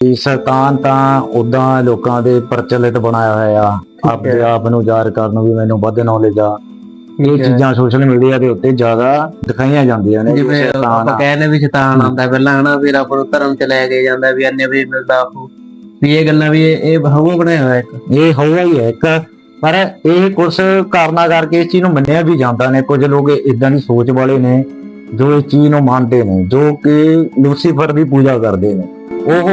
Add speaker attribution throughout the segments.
Speaker 1: ਕਿ ਸ਼ੈਤਾਨ ਤਾਂ ਉਦਾਂ ਲੋਕਾਂ ਦੇ ਪ੍ਰਚਲਿਤ ਬਣਾਇਆ ਹੋਇਆ। ਆਪਣੇ ਆਪ ਨੂੰ ਜ਼ਾਹਿਰ ਕਰਨ ਨੂੰ ਵੀ ਮੈਨੂੰ ਵੱਧ ਨੌਲੇਜ ਆ। ਇਹ। ਚੀਜ਼ਾਂ ਸੋਸ਼ਲ ਮੀਡੀਆ ਦੇ ਉੱਤੇ ਜ਼ਿਆਦਾ ਦਿਖਾਈਆਂ ਜਾਂਦੀਆਂ ਨੇ
Speaker 2: ਜਿਵੇਂ ਆਪਾਂ
Speaker 1: ਆ।
Speaker 2: ਕਹਿੰਦੇ ਵੀ ਸ਼ੈਤਾਨ ਆਉਂਦਾ ਪਹਿਲਾਂ ਹਨਾ ਫਿਰ ਆਪਾਂ ਨੂੰ ਧਰਮ ਚ ਲੈ ਕੇ ਜਾਂਦਾ ਵੀ ਅੰਨੇ ਵੀ ਮਿਲਦਾ ਉਹ ਵੀ ਇਹ ਗੱਲਾਂ ਵੀ ਇਹ ਇਹ ਹਵਾ ਬਣਾਇਆ ਹੋਇਆ ਇੱਕ।
Speaker 1: ਇਹ ਹੋਇਆ ਹੀ ਹੈ ਇੱਕ। ਪਰ ਇਹ ਕੁਝ ਕਾਰਨਾਂ ਕਰਕੇ ਇਸ ਚੀਜ਼ ਨੂੰ ਮੰਨਿਆ ਵੀ ਜਾਂਦਾ ਨੇ। ਕੁਝ ਲੋਕ ਇਦਾਂ ਦੀ ਸੋਚ ਵਾਲੇ ਨੇ ਜੋ ਇਸ ਚੀਜ਼ ਨੂੰ ਮੰਨਦੇ ਨੇ ਜੋ ਕਿ ਲੂਸੀਫਰ ਦੀ ਪੂਜਾ ਕਰਦੇ ਨੇ। ਉਹ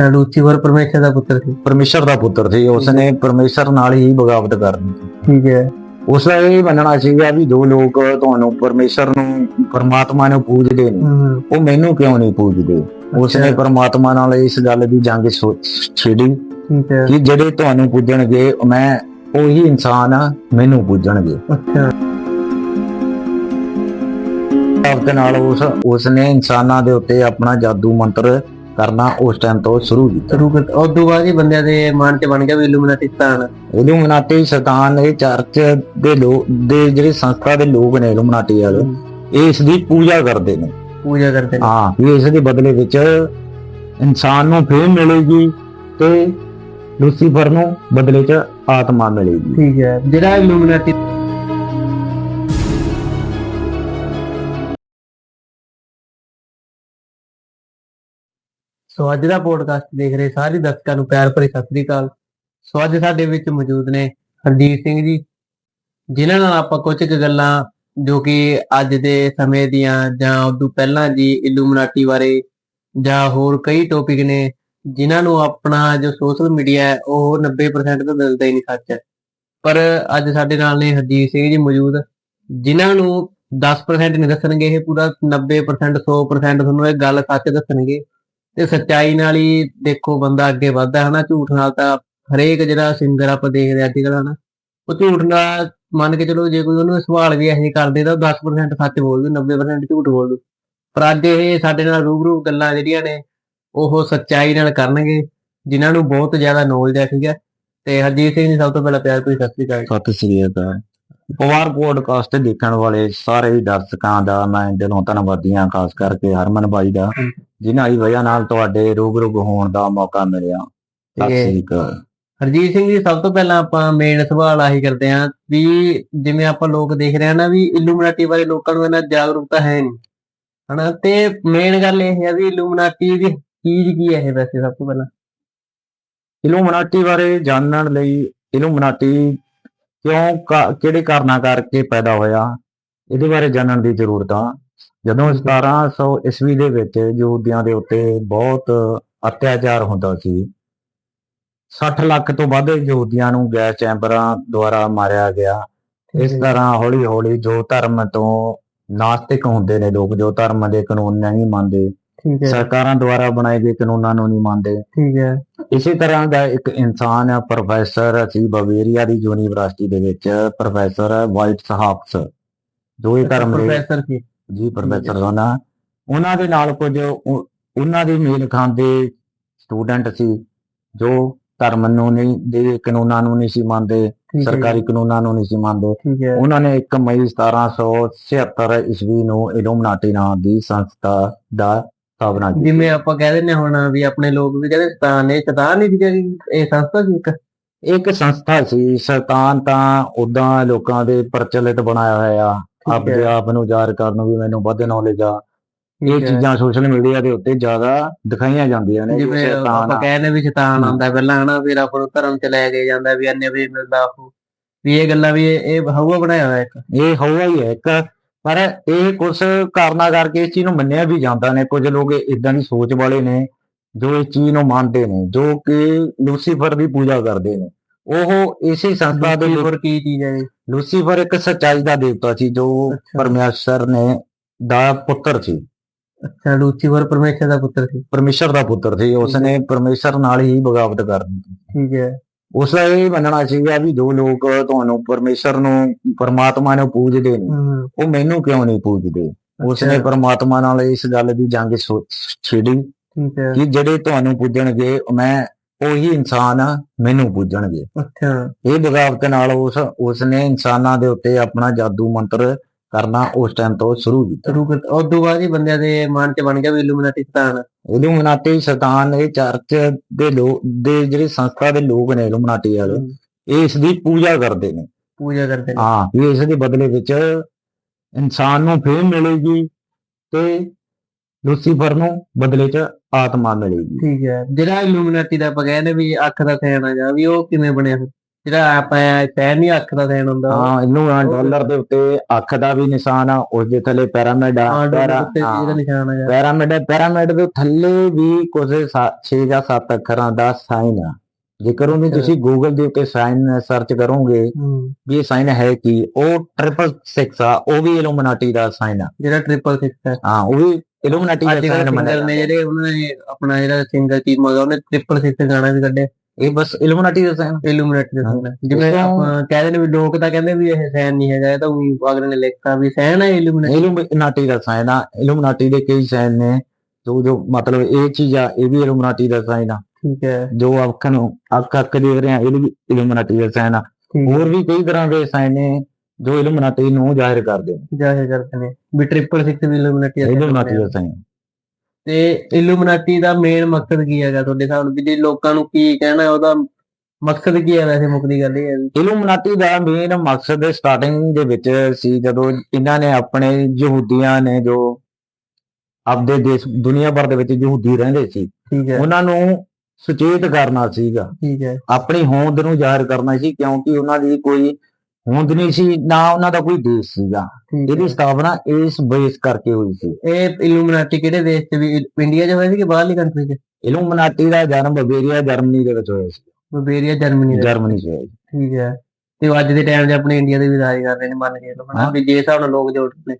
Speaker 2: ਲੂਸੀਫਰ ਪਰਮੇਸ਼ਰ ਦਾ ਪੁੱਤਰ ਸੀ।
Speaker 1: ਪਰਮੇਸ਼ਰ ਦਾ ਪੁੱਤਰ ਸੀ। ਉਸਨੇ ਪਰਮੇਸ਼ਰ ਨਾਲ ਹੀ ਬਗਾਵਤ ਕਰ ਦਿੱਤੀ।
Speaker 2: ਠੀਕ ਹੈ।
Speaker 1: ਉਸ ਦਾ ਇਹ ਮੰਨਣਾ ਸੀਗਾ ਵੀ ਜੋ ਲੋਕ ਤੁਹਾਨੂੰ ਪਰਮੇਸ਼ਰ ਨੂੰ ਪਰਮਾਤਮਾ ਨੂੰ ਪੂਜਦੇ ਨੇ। ਉਹ ਮੈਨੂੰ ਕਿਉਂ ਨਹੀਂ ਪੂਜਦੇ? ਉਸਨੇ ਪਰਮਾਤਮਾ ਨਾਲ ਇਸ ਗੱਲ ਦੀ ਜੰਗ ਛੇੜੀ ਕਿ ਜਿਹੜੇ ਤੁਹਾਨੂੰ ਪੂਜਣਗੇ ਮੈਂ ਉਹੀ ਇਨਸਾਨ ਆ ਮੈਨੂੰ ਪੂਜਣਗੇ।
Speaker 2: ਅੱਛਾ।
Speaker 1: ਆਪਦੇ ਨਾਲ ਉਸ ਉਸਨੇ ਇਨਸਾਨਾਂ ਦੇ ਉੱਤੇ ਆਪਣਾ ਜਾਦੂ ਮੰਤਰ ਕਰਨਾ ਉਸ ਟਾਈਮ ਤੋਂ ਸ਼ੁਰੂ ਕੀਤਾ।
Speaker 2: ਸ਼ੁਰੂ ਕਰ ਉਸ ਤੋਂ ਬਾਅਦ ਹੀ ਬੰਦਿਆਂ ਦੇ ਮਨ ਚ ਬਣ ਗਿਆ ਵੀ ਇਲੂਮੀਨਾਟੀ ਸਤਾਨ
Speaker 1: ਇਲੂਮਨਾਟੀ ਸ਼ੈਤਾਨ ਇਹ ਚਰਚ ਦੇ ਲੋਕ ਦੇ ਜਿਹੜੇ ਸੰਸਥਾ ਦੇ ਲੋਕ ਨੇ ਇਲੂਮਨਾਟੀ ਵਾਲੇ ਇਹ ਇਸ ਦੀ ਪੂਜਾ ਕਰਦੇ ਨੇ।
Speaker 2: ਪੂਜਾ ਕਰਦੇ ਨੇ।
Speaker 1: ਹਾਂ ਵੀ ਇਸ ਦੇ ਬਦਲੇ ਵਿੱਚ ਇਨਸਾਨ ਨੂੰ ਫੇਮ ਮਿਲੇਗੀ ਤੇ ਲੂਸੀਫਰ ਨੂੰ ਬਦਲੇ 'ਚ ਆਤਮਾ ਮਿਲੇਗੀ।
Speaker 2: ਠੀਕ ਹੈ। ਜਿਹੜਾ ਇਲੂਮੀਨਾਟੀ ਸੋ ਅੱਜ ਦਾ ਪੋਡਕਾਸਟ ਦੇਖ ਰਹੇ ਸਾਰੇ ਦਰਸ਼ਕਾਂ ਨੂੰ ਪਿਆਰ ਭਰੀ ਸਤਿ ਸ੍ਰੀ ਅਕਾਲ। ਸੋ ਅੱਜ ਸਾਡੇ ਵਿੱਚ ਮੌਜੂਦ ਨੇ ਹਰਜੀਤ ਸਿੰਘ ਜੀ, ਜਿਨ੍ਹਾਂ ਨਾਲ ਆਪਾਂ ਕੁਝ ਕੁ ਗੱਲਾਂ ਜੋ ਕਿ ਅੱਜ ਦੇ ਸਮੇਂ ਦੀਆਂ ਜਾਂ ਉਦੋਂ ਪਹਿਲਾਂ ਜੀ ਇਲੂਮੀਨਾਟੀ ਬਾਰੇ ਜਾਂ ਹੋਰ ਕਈ ਟੌਪਿਕ ਨੇ, ਜਿਨ੍ਹਾਂ ਨੂੰ ਆਪਣਾ ਜੋ ਸੋਸ਼ਲ ਮੀਡੀਆ ਹੈ, ਉਹ 90% ਤੋਂ ਮਿਲਦਾ ਹੀ ਨਹੀਂ ਸੱਚ ਹੈ। ਪਰ ਅੱਜ ਸਾਡੇ ਨਾਲ ਨੇ ਹਰਜੀਤ ਸਿੰਘ ਜੀ ਮੌਜੂਦ, ਜਿਨ੍ਹਾਂ ਨੂੰ 10% ਨਹੀਂ ਦੱਸਣਗੇ, ਇਹ ਪੂਰਾ 90% 100% ਤੁਹਾਨੂੰ ਇਹ ਗੱਲ ਸੱਚ ਦੱਸਣਗੇ। ਤੇ ਸੱਚਾਈ ਨਾਲ ਹੀ ਦੇਖੋ ਬੰਦਾ ਅੱਗੇ ਵੱਧਦਾ ਹਨਾ ਝੂਠ ਨਾਲ ਤਾਂ ਹਰੇਕ ਜਿਹੜਾ ਸਿੰਗਰ ਆਪਾਂ ਦੇਖਦੇ ਅੱਜ ਕੱਲ੍ਹ ਹਨਾ ਉਹ ਝੂਠ ਨਾਲ ਮੰਨ ਕੇ ਚਲੋ ਜੇ ਕੋਈ ਉਹਨੂੰ ਸਵਾਲ ਵੀ ਇਹੋ ਕਰਦੇ ਤਾਂ ਉਹ 10% ਸੱਚ ਬੋਲ ਦੂ 90% ਝੂਠ ਬੋਲ ਦੂ। ਪਰ ਅੱਜ ਇਹ ਸਾਡੇ ਨਾਲ ਰੂਬਰੂ ਗੱਲਾਂ ਜਿਹੜੀਆਂ ਨੇ ਉਹ ਸੱਚਾਈ ਨਾਲ ਕਰਨਗੇ ਜਿਨ੍ਹਾਂ ਨੂੰ ਬਹੁਤ ਜ਼ਿਆਦਾ ਨੌਲੇਜ ਹੈ ਠੀਕ ਹੈ। ਤੇ ਹਰਜੀਤ ਸਿੰਘ ਜੀ ਸਭ ਤੋਂ ਪਹਿਲਾਂ ਪਿਆਰ ਭਰੀ ਸਤਿ ਸ੍ਰੀ ਅਕਾਲ
Speaker 1: ਸਤਿ ਸ੍ਰੀ ਅਕਾਲ। ਪਵਾਰ ਪੋਡਕਾਸਟ ਦੇਖਣ ਵਾਲੇ ਸਾਰੇ ਦਰਸ਼ਕਾਂ ਦਾ ਮੈਂ ਦਿਲੋਂ ਧੰਨਵਾਦੀ ਹਾਂ ਖਾਸ ਕਰਕੇ ਹਰਮਨ ਬਾਈ ਦਾ। ਜਿਨ੍ਹਾਂ ਦੀ ਵਜ੍ਹਾ ਨਾਲ ਤੁਹਾਡੇ ਰੂਬਰੂ ਹੋਣ ਦਾ ਮੌਕਾ ਮਿਲਿਆ। ਸਤਿ
Speaker 2: ਤੇ
Speaker 1: ਸ੍ਰੀ ਅਕਾਲ।
Speaker 2: ਹਰਜੀਤ ਸਿੰਘ ਜੀ ਸਭ ਤੋਂ ਪਹਿਲਾਂ ਆਪਾਂ ਮੇਨ ਸਵਾਲ ਆਹੀ ਕਰਦੇ ਹਾਂ ਵੀ ਜਿਵੇਂ ਆਪਾਂ ਲੋਕ ਦੇਖ ਰਹੇ ਹਾਂ ਨਾ ਵੀ ਇਲੂਮੀਨਾਟੀ ਬਾਰੇ ਲੋਕਾਂ ਨੂੰ ਇਹਨਾਂ ਜਾਗਰੂਕਤਾ ਹੈ ਨਹੀਂ ਹਨਾ? ਤੇ ਮੇਨ ਗੱਲ ਇਹ ਹੈ ਵੀ ਇਲੂਮੀਨਾਟੀ ਦੀ ਚੀਜ਼ ਕੀ ਹੈ ਇਹ ਵੈਸੇ ਸਭ ਤੋਂ ਪਹਿਲਾਂ?
Speaker 1: ਇਲੂਮਨਾਟੀ ਬਾਰੇ ਜਾਣਨ ਲਈ ਇਲੂਮਨਾਟੀ ਕਿਉਂ ਕਿਹੜੇ ਕਾਰਨਾਂ ਕਰਕੇ ਪੈਦਾ ਹੋਇਆ? ਇਹਦੇ ਬਾਰੇ ਜਾਣਨ ਦੀ ਜ਼ਰੂਰਤ ਆ। ਜਦੋਂ 1700 ਈਸਵੀ ਦੇ ਵਿੱਚ ਯਹੂਦੀਆਂ ਦੇ ਉੱਤੇ ਬਹੁਤ ਅਤਿਆਚਾਰ ਹੁੰਦਾ ਸੀ 60 ਲੱਖ ਤੋਂ ਵੱਧ ਯਹੂਦੀਆਂ ਨੂੰ ਗੈਸ ਚੈਂਬਰਾਂ ਦੁਆਰਾ ਮਾਰਿਆ ਗਿਆ। ਇਸ ਤਰ੍ਹਾਂ ਹੌਲੀ ਹੌਲੀ ਜੋ ਧਰਮ ਤੋਂ ਨਾਸਤਿਕ ਹੁੰਦੇ ਨੇ ਲੋਕ ਜੋ ਧਰਮ ਦੇ ਕਾਨੂੰਨ ਨਹੀਂ ਮੰਨਦੇ
Speaker 2: ਠੀਕ ਹੈ।
Speaker 1: ਸਰਕਾਰਾਂ ਦੁਆਰਾ ਬਣਾਏ ਗਏ ਕਾਨੂੰਨਾਂ ਨੂੰ ਨਹੀਂ ਮੰਨਦੇ।
Speaker 2: ਠੀਕ ਹੈ।
Speaker 1: ਇਸੇ ਤਰ੍ਹਾਂ ਦਾ ਇੱਕ ਇਨਸਾਨ ਹੈ ਪ੍ਰੋਫੈਸਰ ਸੀ ਬਵੇਰੀਆ ਦੀ ਯੂਨੀਵਰਸਿਟੀ ਦੇ ਵਿੱਚ ਪ੍ਰੋਫੈਸਰ ਵਾਈਟ ਸਹਾਕਸ ਜੋ ਇਹ ਧਰਮ ਦੇ
Speaker 2: ਪ੍ਰੋਫੈਸਰ ਕੀ
Speaker 1: ਜੀ ਪ੍ਰੋਫੈਸਰ ਹੋਣਾ ਉਹਨਾਂ ਦੇ ਨਾਲ ਕੁਝ ਉਹ- ਉਹਨਾਂ ਦੇ ਮੇਲ ਖਾਂਦੇ ਸਟੂਡੈਂਟ ਸੀ ਜੋ ਧਰਮ ਨੂੰ ਨਹੀਂ ਦੇ ਕਾਨੂੰਨਾਂ ਨੂੰ ਨਹੀਂ ਸੀ ਮੰਨਦੇ ਸਰਕਾਰੀ ਕਾਨੂੰਨਾਂ ਨੂੰ ਨਹੀਂ ਸੀ ਮੰਨਦੇ। ਉਹਨਾਂ ਨੇ 1 ਮਈ 1776 ਈਸਵੀ ਨੂੰ ਇਲੂਮਨਾਟੀ ਨਾਂ ਦੀ ਸੰਸਥਾ ਦਾ ਸਥਾਪਨਾ ਕੀਤੀ।
Speaker 2: ਜਿਵੇਂ ਆਪਾਂ ਕਹਿ ਦਿੰਦੇ ਹਾਂ ਹੁਣ ਵੀ ਆਪਣੇ ਲੋਕ ਵੀ ਕਹਿੰਦੇ ਸ਼ੈਤਾਨ ਇਹ ਸ਼ੈਤਾਨ ਨਹੀਂ ਜੀ ਇਹ ਸੰਸਥਾ ਸੀ ਇੱਕ?
Speaker 1: ਇੱਕ ਸੰਸਥਾ ਸੀ ਸ਼ੈਤਾਨ ਤਾਂ ਉਦਾਂ ਲੋਕਾਂ ਦੇ ਪ੍ਰਚਲਿਤ ਬਣਾਇਆ ਹੋਇਆ। ਆਪਣੇ ਆਪ ਨੂੰ ਜ਼ਾਹਿਰ ਕਰਨ ਨੂੰ ਵੀ ਮੈਨੂੰ ਵੱਧ ਨੌਲੇਜ ਆ। ਇਹ। ਚੀਜ਼ਾਂ ਸੋਸ਼ਲ ਮੀਡੀਆ ਦੇ ਉੱਤੇ ਜ਼ਿਆਦਾ ਦਿਖਾਈਆਂ ਜਾਂਦੀਆਂ ਨੇ
Speaker 2: ਜਿਵੇਂ ਆਪਾਂ। ਕਹਿੰਦੇ ਵੀ ਸ਼ੈਤਾਨ। ਆਉਂਦਾ ਪਹਿਲਾਂ ਹਨਾ ਫਿਰ ਆਪਾਂ ਨੂੰ ਧਰਮ ਚ ਲੈ ਕੇ ਜਾਂਦਾ ਵੀ ਅੰਨੇ ਵੀ ਮਿਲਦਾ ਉਹ ਵੀ ਇਹ ਗੱਲਾਂ ਵੀ ਇਹ ਹਵਾ ਬਣਾਇਆ ਹੋਇਆ ਇੱਕ।
Speaker 1: ਇਹ ਹੋਇਆ ਹੀ ਹੈ ਇੱਕ। ਪਰ ਇਹ ਕੁਝ ਕਾਰਨਾਂ ਕਰਕੇ ਇਸ ਚੀਜ਼ ਨੂੰ ਮੰਨਿਆ ਵੀ ਜਾਂਦਾ ਨੇ। ਕੁਝ ਲੋਕ ਇਦਾਂ ਦੀ ਸੋਚ ਵਾਲੇ ਨੇ ਜੋ ਇਸ ਚੀਜ਼ ਨੂੰ ਮੰਨਦੇ ਨੇ ਜੋ ਕਿ ਲੂਸੀਫਰ ਦੀ ਪੂਜਾ ਕਰਦੇ ਨੇ। ਉਹ ਇਸੇ ਸੰਸਥਾ ਦੇ
Speaker 2: ਹੋਰ ਕੀ ਚੀਜ਼ ਹੈ?
Speaker 1: ਲੂਸੀਫਰ ਇੱਕ ਸੱਚਾਈ ਦਾ ਦੇਵਤਾ ਸੀ ਜੋ। ਪਰਮੇਸ਼ਰ ਨੇ ਦਾ ਪੁੱਤਰ ਸੀ।
Speaker 2: ਅੱਛਾ ਲੂਸੀਫਰ ਪਰਮੇਸ਼ਰ ਦਾ ਪੁੱਤਰ ਸੀ।
Speaker 1: ਪਰਮੇਸ਼ਰ ਦਾ ਪੁੱਤਰ ਸੀ ਉਸਨੇ ਪਰਮੇਸ਼ਰ ਨਾਲ ਹੀ ਬਗਾਵਤ ਕਰ ਦਿੱਤੀ।
Speaker 2: ਠੀਕ ਹੈ।
Speaker 1: ਉਸ ਦਾ ਇਹ ਮੰਨਣਾ ਸੀਗਾ ਵੀ ਜੋ ਲੋਕ ਤੁਹਾਨੂੰ ਪਰਮੇਸ਼ਰ ਨੂੰ ਪਰਮਾਤਮਾ ਨੂੰ ਪੂਜਦੇ ਨੇ
Speaker 2: ਹਮ,
Speaker 1: ਉਹ ਮੈਨੂੰ ਕਿਉਂ ਨਹੀਂ ਪੂਜਦੇ? ਉਸਨੇ
Speaker 2: ਅੱਛਾ,
Speaker 1: ਪਰਮਾਤਮਾ ਨਾਲ ਇਸ ਗੱਲ ਦੀ ਜੰਗ ਸੋ- ਛੇੜੀ
Speaker 2: ਠੀਕ ਹੈ।
Speaker 1: ਕਿ ਜਿਹੜੇ ਤੁਹਾਨੂੰ ਪੂਜਣਗੇ ਮੈਂ ਉਹੀ ਇਨਸਾਨ ਆ ਮੈਨੂੰ ਪੂਜਣਗੇ
Speaker 2: ਅੱਛਾ।
Speaker 1: ਇਹ ਬਗਾਵਤ ਨਾਲ ਉਸ ਉਸਨੇ ਇਨਸਾਨਾਂ ਦੇ ਉੱਤੇ ਆਪਣਾ ਜਾਦੂ ਮੰਤਰ ਕਰਨਾ ਉਸ ਟਾਈਮ ਤੋਂ ਸ਼ੁਰੂ ਕੀਤਾ।
Speaker 2: ਸ਼ੁਰੂ ਕਰ ਉਸ ਤੋਂ ਬਾਅਦ ਹੀ ਬੰਦਿਆਂ ਦੇ ਮਨ 'ਚ ਬਣ ਗਿਆ ਵੀ ਇਲੂਮੀਨਾਟੀ ਸਤਾਨ।
Speaker 1: ਇਲੂਮਨਾਟੀ ਸ਼ੈਤਾਨ ਇਹ ਚਰਚ ਦੇ ਲੋਕ ਦੇ ਜਿਹੜੇ ਸੰਸਥਾ ਦੇ ਲੋਕ ਨੇ ਇਲੂਮਨਾਟੀ ਵਾਲੇ ਇਹ ਇਸ ਦੀ ਪੂਜਾ ਕਰਦੇ ਨੇ।
Speaker 2: ਪੂਜਾ ਕਰਦੇ ਨੇ।
Speaker 1: ਹਾਂ ਵੀ ਇਸ ਦੇ ਬਦਲੇ ਵਿੱਚ ਇਨਸਾਨ ਨੂੰ ਫੇਮ ਮਿਲੇਗੀ ਤੇ ਲੂਸੀਫਰ ਨੂੰ ਬਦਲੇ 'ਚ ਆਤਮਾ ਮਿਲੇਗੀ।
Speaker 2: ਠੀਕ ਹੈ। ਜਿਹੜਾ ਇਲੂਮੀਨਾਟੀ ਦਾ ਆਪਾਂ ਕਹਿੰਦੇ ਵੀ ਅੱਖ ਦਾ ਸੈਨ ਆ ਜਾਂ ਵੀ ਉਹ ਕਿਵੇਂ ਬਣਿਆ? ਜਿਹੜਾ ਆਪਾਂ ਸੈਨ ਨਹੀਂ ਅੱਖ ਦਾ ਸੈਨ ਹੁੰਦਾ।
Speaker 1: ਹਾਂ ਇਹਨੂੰ ਡਾਲਰ ਦੇ ਉੱਤੇ ਅੱਖ ਦਾ ਵੀ ਨਿਸ਼ਾਨ ਆ ਉਸ ਦੇ ਥੱਲੇ ਪਿਰਾਮਿਡ ਆ
Speaker 2: ਆ
Speaker 1: ਪਿਰਾਮਿਡ ਹੈ ਪਿਰਾਮਿਡ ਦੇ ਥੱਲੇ ਵੀ ਕੁਝ 6 ਜਾਂ 7 ਅੱਖਰਾਂ ਦਾ ਸਾਈਨ ਆ। ਜੇਕਰ ਉਹਨੂੰ। ਤੁਸੀਂ ਗੂਗਲ ਦੇ ਉੱਤੇ ਸਾਈਨ ਸਰਚ ਕਰੋਗੇ ਵੀ ਇਹ ਸਾਈਨ ਹੈ ਕੀ ਉਹ 666 ਆ ਉਹ ਵੀ ਇਲੂਮਨਾਟੀ ਦਾ ਸਾਈਨ ਆ।
Speaker 2: ਜਿਹੜਾ ਟ੍ਰਿਪਲ 6 ਹੈ।
Speaker 1: ਹਾਂ ਉਹ ਵੀ ਇਲੂਮਨਾਟੀ ਦਾ ਸਾਈਨ
Speaker 2: ਸਿੰਗਰ ਨੇ। ਜਿਹੜੇ ਉਹਨਾਂ ਨੇ ਆਪਣਾ ਜਿਹੜਾ ਸਿੰਗਰ ਟੀਮ ਹੈਗਾ ਉਹਨੇ ਟ੍ਰਿਪਲ 6 ਗਾਣਾ ਵੀ ਕੱਢਿਆ।
Speaker 1: ਇਹ ਬਸ ਇਲੂਮਨਾਟੀ ਦਾ ਸਾਈਨ
Speaker 2: ਇਲੂਮੀਨਾਟੀ ਦਾ
Speaker 1: ਹੈ।
Speaker 2: ਜਿਵੇਂ ਆਪਾਂ ਕਹਿੰਦੇ ਨੇ ਵੀ ਲੋਕ ਤਾਂ ਕਹਿੰਦੇ ਵੀ ਇਹ ਸੈਨ ਨਹੀਂ ਹੈਗਾ ਇਹ ਤਾਂ ਉਹੀ ਅਗਲੇ ਨੇ ਲਿਖਤਾ ਵੀ ਸੈਨ ਹੈ ਇਲੂਮੀਨਾਟੀ
Speaker 1: ਇਲੂਮਨਾਟੀ ਦਾ ਸਾਈਨ ਆ ਇਲੂਮਨਾਟੀ ਦੇ ਕਈ ਸਾਈਨ ਨੇ। ਜੋ ਜੋ ਮਤਲਬ ਇਹ ਚੀਜ਼ ਆ ਇਹ ਵੀ ਇਲੂਮਨਾਟੀ ਦਾ ਸਾਈਨ ਆ।
Speaker 2: ਠੀਕ ਹੈ।
Speaker 1: ਜੋ ਅੱਖ ਨੂੰ ਅੱਖ ਅੱਖ ਦੇਖ ਰਹੇ ਆ ਇਹ ਵੀ ਇਲੂਮਨਾਟੀ ਦਾ ਸਾਈਨ ਆ। ਹੋਰ ਵੀ ਕਈ ਤਰ੍ਹਾਂ ਦੇ ਸਾਈਨ ਨੇ। ਜੋ ਇਲੂਮਨਾਟੀ ਨੂੰ ਜ਼ਾਹਿਰ ਕਰਦੇ ਨੇ
Speaker 2: ਜਾਹਿਰ ਕਰਦੇ ਨੇ ਵੀ ਟ੍ਰਿਪਲ 6 ਵੀ ਇਲੂਮੀਨਾਟੀ
Speaker 1: ਇਲੂਮਨਾਟੀ। ਦਾ ਸਾਈਨ
Speaker 2: ਤੇ ਇਲੂਮੀਨਾਟੀ ਦਾ ਮੇਨ ਮਕਸਦ ਕੀ ਹੈਗਾ ਤੁਹਾਡੇ ਨਾਲ? ਵੀ ਜੇ ਲੋਕਾਂ ਨੂੰ ਕੀ ਕਹਿਣਾ ਉਹਦਾ ਮਕਸਦ ਕੀ ਹੈ ਵੈਸੇ ਮੁੱਕਦੀ ਗੱਲ ਇਹ ਹੈ
Speaker 1: ਇਲੂਮਨਾਟੀ ਦਾ ਮੇਨ ਮਕਸਦ ਸਟਾਰਟਿੰਗ ਦੇ ਵਿੱਚ ਸੀ ਜਦੋਂ ਇਹਨਾਂ ਨੇ ਆਪਣੇ ਯਹੂਦੀਆਂ ਨੇ ਜੋ ਆਪਦੇ ਦੇਸ਼ ਦੁਨੀਆ ਭਰ ਦੇ ਵਿੱਚ ਯਹੂਦੀ ਰਹਿੰਦੇ ਸੀ
Speaker 2: ਠੀਕ ਹੈ।
Speaker 1: ਉਹਨਾਂ ਨੂੰ ਸੁਚੇਤ ਕਰਨਾ ਸੀਗਾ।
Speaker 2: ਠੀਕ ਹੈ।
Speaker 1: ਆਪਣੀ ਹੋਂਦ ਨੂੰ ਜ਼ਾਹਿਰ ਕਰਨਾ ਸੀ ਕਿਉਂਕਿ ਉਹਨਾਂ ਦੀ ਕੋਈ ਹੋਂਦ ਨਹੀਂ ਸੀ ਨਾ ਉਹਨਾਂ ਦਾ ਕੋਈ ਦੇਸ਼ ਸੀਗਾ।
Speaker 2: ਠੀਕ
Speaker 1: ਇਹਦੀ ਸਥਾਪਨਾ ਇਸ ਬੇਸ ਕਰਕੇ ਹੋਈ ਸੀ।
Speaker 2: ਇਹ ਇਲੂਮੀਨਾਟੀ ਕਿਹੜੇ ਦੇਸ਼ 'ਚ ਵੀ ਇੰਡੀਆ 'ਚ ਹੋਇਆ ਸੀ ਕਿ ਬਾਹਰਲੀ ਕੰਟਰੀ 'ਚ?
Speaker 1: ਇਲੂਮਨਾਟੀ ਦਾ ਜਨਮ ਬਵੇਰੀਆ ਜਰਮਨੀ ਦੇ ਵਿੱਚ ਹੋਇਆ ਸੀ।
Speaker 2: ਬਵੇਰੀਆ ਜਰਮਨੀ ਦਾ
Speaker 1: ਜਰਮਨੀ 'ਚ ਹੋਇਆ ਸੀ।
Speaker 2: ਠੀਕ ਹੈ। ਤੇ ਉਹ ਅੱਜ ਦੇ ਟਾਈਮ 'ਚ ਆਪਣੇ ਇੰਡੀਆ ਦੇ ਵੀ ਰਾਜ ਕਰ ਰਹੇ ਨੇ ਮੰਨ ਕੇ ਲੋ ਹਨਾ?
Speaker 1: ਹਾਂ।
Speaker 2: ਵੀ ਜੇ ਹਿਸਾਬ ਨਾਲ ਲੋਕ ਜੋੜ ਨੇ।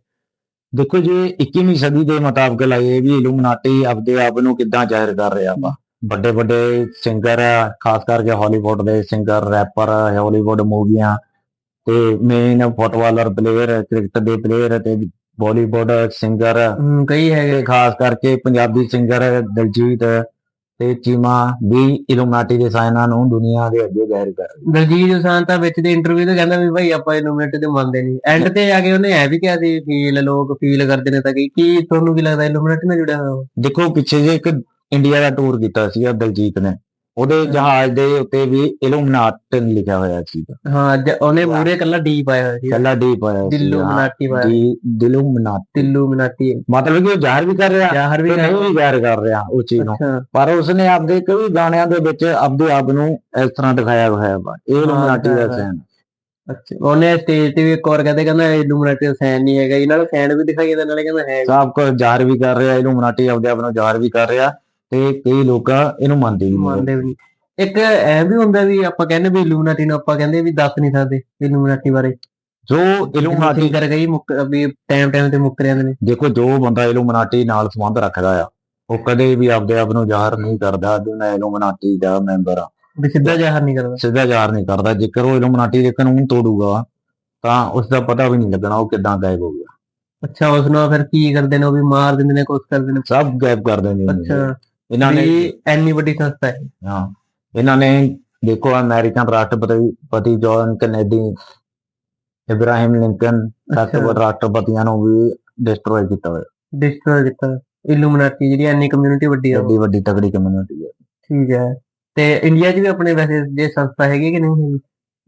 Speaker 1: ਦੇਖੋ ਜੀ 21ਵੀਂ ਸਦੀ ਦੇ ਮੁਤਾਬਕ ਲਾਈਏ ਵੀ ਇਲੂਮਨਾਟੀ ਆਪਦੇ ਆਪ ਨੂੰ ਕਿੱਦਾਂ ਜ਼ਾਹਿਰ ਕਰ ਰਿਹਾ ਵਾ। ਵੱਡੇ ਵੱਡੇ ਸਿੰਗਰ ਖਾਸ ਕਰਕੇ ਹਾਲੀਵੁੱਡ ਦੇ ਸਿੰਗਰ ਰੈਪਰ ਹਾਲੀਵੁੱਡ ਮੂਵੀਆਂ। ਤੇ ਮੇਨ ਫੁੱਟਬਾਲਰ ਪਲੇਅਰ ਕ੍ਰਿਕਟ ਦੇ ਪਲੇਅਰ ਤੇ ਬਾਲੀਵੁੱਡ ਸਿੰਗਰ
Speaker 2: ਕਈ ਹੈਗੇ।
Speaker 1: ਖਾਸ ਕਰਕੇ ਪੰਜਾਬੀ ਸਿੰਗਰ ਦਲਜੀਤ ਤੇ ਚੀਮਾ ਵੀ ਇਲੂਮਨਾਟੀ ਦੇ ਸਾਇਨਾਂ ਨੂੰ ਦੁਨੀਆ ਦੇ ਅੱਗੇ ਜ਼ਾਹਿਰ ਕਰ
Speaker 2: ਦਲਜੀਤ ਦੋਸਾਂਝ ਤਾਂ ਵਿੱਚ ਦੇ ਇੰਟਰਵਿਊ ਤੇ ਕਹਿੰਦਾ ਵੀ ਭਾਈ ਆਪਾਂ ਇਲੂਮੀਨਾਟੀ ਤੇ ਮੰਨਦੇ ਨਹੀਂ ਐਂਡ ਤੇ ਆ ਕੇ ਉਹਨੇ ਐ ਵੀ ਕਿਹਾ ਸੀ ਫੀਲ ਲੋਕ ਫੀਲ ਕਰਦੇ ਨੇ ਤਾਂ ਕਿ ਕੀ ਤੁਹਾਨੂੰ ਕੀ ਲੱਗਦਾ ਇਲੂਮੀਨਾਟੀ ਨਾਲ ਜੁੜਿਆ ਹੋਇਆ?
Speaker 1: ਦੇਖੋ ਪਿੱਛੇ ਜੇ ਇੱਕ ਇੰਡੀਆ ਦਾ ਟੂਰ ਕੀਤਾ ਸੀ ਦਲਜੀਤ ਨੇ। ਉਹਦੇ ਜਹਾਜ਼ ਦੇ ਉੱਤੇ ਵੀ ਇਲੂਮਨਾਟ ਲਿਖਿਆ ਹੋਇਆ ਸੀ।
Speaker 2: ਹਾਂ ਜ- ਉਹਨੇ ਮੂਰੇ ਕੱਲਾ ਡੀ ਪਾਇਆ ਹੋਇਆ ਸੀ।
Speaker 1: ਕੱਲਾ ਡੀ ਪਾਇਆ ਸੀ
Speaker 2: ਦਿਲੂਮੀਨਾਟੀ ਪਾਇਆ।
Speaker 1: ਦਿਲੂਮਨਾਟ।
Speaker 2: ਦਿਲੂਮੀਨਾਟੀ।
Speaker 1: ਮਤਲਬ ਕਿ ਉਹ ਜ਼ਾਹਿਰ ਵੀ ਕਰ ਰਿਹਾ
Speaker 2: ਜ਼ਾਹਰ ਵੀ
Speaker 1: ਤੇ ਨਹੀਂ ਵੀ ਜ਼ਾਹਿਰ ਕਰ ਰਿਹਾ ਉਹ ਚੀਜ਼ ਨੂੰ।
Speaker 2: ਅੱਛਾ।
Speaker 1: ਪਰ ਉਸਨੇ ਆਪਦੇ ਕਈ ਗਾਣਿਆਂ ਦੇ ਵਿੱਚ ਆਪਦੇ ਆਪ ਨੂੰ ਇਸ ਤਰ੍ਹਾਂ ਦਿਖਾਇਆ ਹੋਇਆ ਵਾ। ਇਹ ਇਲੂਮਨਾਟੀ ਦਾ
Speaker 2: ਦਿਖਾਇਆ
Speaker 1: ਸੈਨ।
Speaker 2: ਅੱਛਾ। ਉਹਨੇ ਸਟੇਜ ਤੇ ਵੀ ਇੱਕ ਹੋਰ ਕਹਿੰਦੇ ਕਹਿੰਦਾ ਇਲੂਮੀਨਾਟੀ ਦਾ ਸਾਈਨ ਨਹੀਂ ਹੈਗਾ। ਇਹਨਾਂ ਨੂੰ ਸਾਈਨ ਵੀ ਦਿਖਾਈ ਜਾਂਦਾ ਨਾਲੇ ਕਹਿੰਦਾ ਹੈ
Speaker 1: ਸਭ ਕੁਝ ਜ਼ਾਹਿਰ ਵੀ ਕਰ ਰਿਹਾ ਇਲੂਮਨਾਟੀ ਆਪਦੇ ਆਪ ਨੂੰ ਜ਼ਾਹਿਰ ਵੀ ਕਰ ਰਿਹਾ। ਤੇ ਕਈ ਲੋਕ ਇਹਨੂੰ ਮੰਨਦੇ ਵੀ ਨਹੀਂ।
Speaker 2: ਮੰਨਦੇ ਵੀ ਨਹੀਂ। ਇੱਕ ਐ ਵੀ ਹੁੰਦਾ ਵੀ ਆਪਾਂ ਕਹਿੰਦੇ ਵੀ ਇਲੂਮੀਨਾਟੀ ਨੂੰ ਆਪਾਂ ਕਹਿੰਦੇ ਵੀ ਦੱਸ ਨਹੀਂ ਸਕਦੇ ਇਲੂਮੀਨਾਟੀ ਬਾਰੇ।
Speaker 1: ਜੋ ਇਲੂਮਨਾਟੀ
Speaker 2: ਕਰ ਗਈ ਮੁੱਕ ਵੀ ਟਾਈਮ ਟਾਈਮ ਤੇ ਮੁੱਕ ਜਾਂਦੇ ਨੇ
Speaker 1: ਦੇਖੋ ਜੋ ਬੰਦਾ ਇਲੂਮਨਾਟੀ ਨਾਲ ਸੰਬੰਧ ਰੱਖਦਾ ਆ ਉਹ ਕਦੇ ਵੀ ਆਪਦੇ ਆਪ ਨੂੰ ਜ਼ਾਹਰ ਨਹੀਂ ਕਰਦਾ ਵੀ ਮੈਂ ਇਲੂਮਨਾਟੀ ਦਾ ਮੈਂਬਰ ਆ।
Speaker 2: ਵੀ ਸਿੱਧਾ ਜ਼ਾਹਰ ਨਹੀਂ ਕਰਦਾ।
Speaker 1: ਸਿੱਧਾ ਜ਼ਾਹਰ ਨਹੀਂ ਕਰਦਾ। ਜੇਕਰ ਉਹ ਇਲੂਮਨਾਟੀ ਦੇ ਕਾਨੂੰਨ ਤੋੜੂਗਾ ਤਾਂ ਉਸ ਦਾ ਪਤਾ ਵੀ ਨਹੀਂ ਲੱਗਣਾ ਉਹ ਕਿੱਦਾਂ ਗਾਇਬ ਹੋ ਗਿਆ।
Speaker 2: ਅੱਛਾ ਉਸ ਨੂੰ ਫਿਰ ਕੀ ਕਰਦੇ ਨੇ? ਉਹ ਵੀ ਮਾਰ ਦਿੰਦੇ ਨੇ ਕੁਛ ਕਰਦੇ ਨੇ।
Speaker 1: ਸਭ ਗਾਇਬ ਕਰ ਦਿੰਦੇ ਨੇ।
Speaker 2: ਅੱਛਾ।
Speaker 1: ਇਹਨਾਂ ਨੇ
Speaker 2: ਵੀ ਐਨੀ ਵੱਡੀ ਸੰਸਥਾ ਹੈ।
Speaker 1: ਹਾਂ ਇਹਨਾਂ ਨੇ ਦੇਖੋ ਅਮਰੀਕਨ ਰਾਸ਼ਟਰਪਤੀ ਪਤੀ ਜੌਨ ਕੈਨੇਡੀ ਇਬਰਾਹਿਮ ਲਿੰਕਨ
Speaker 2: ਅੱਛਾ।
Speaker 1: ਰਾਸ਼ਟਰਪਤੀਆਂ ਨੂੰ ਵੀ ਡਿਸਟਰੋਏ ਕੀਤਾ ਹੋਇਆ।
Speaker 2: ਡਿਸਟਰੋਏ ਕੀਤਾ ਇਲੂਮੀਨਾਟੀ ਜਿਹੜੀ ਐਨੀ ਕਮਿਊਨਿਟੀ ਵੱਡੀ ਆ।
Speaker 1: ਵੱਡੀ ਵੱਡੀ ਤਗੜੀ ਕਮਿਊਨਿਟੀ ਹੈ
Speaker 2: ਠੀਕ ਹੈ। ਤੇ ਇੰਡੀਆ 'ਚ ਵੀ ਆਪਣੇ ਵੈਸੇ ਜੇ ਸੰਸਥਾ ਹੈਗੀ ਕਿ ਨਹੀਂ ਹੈਗੀ?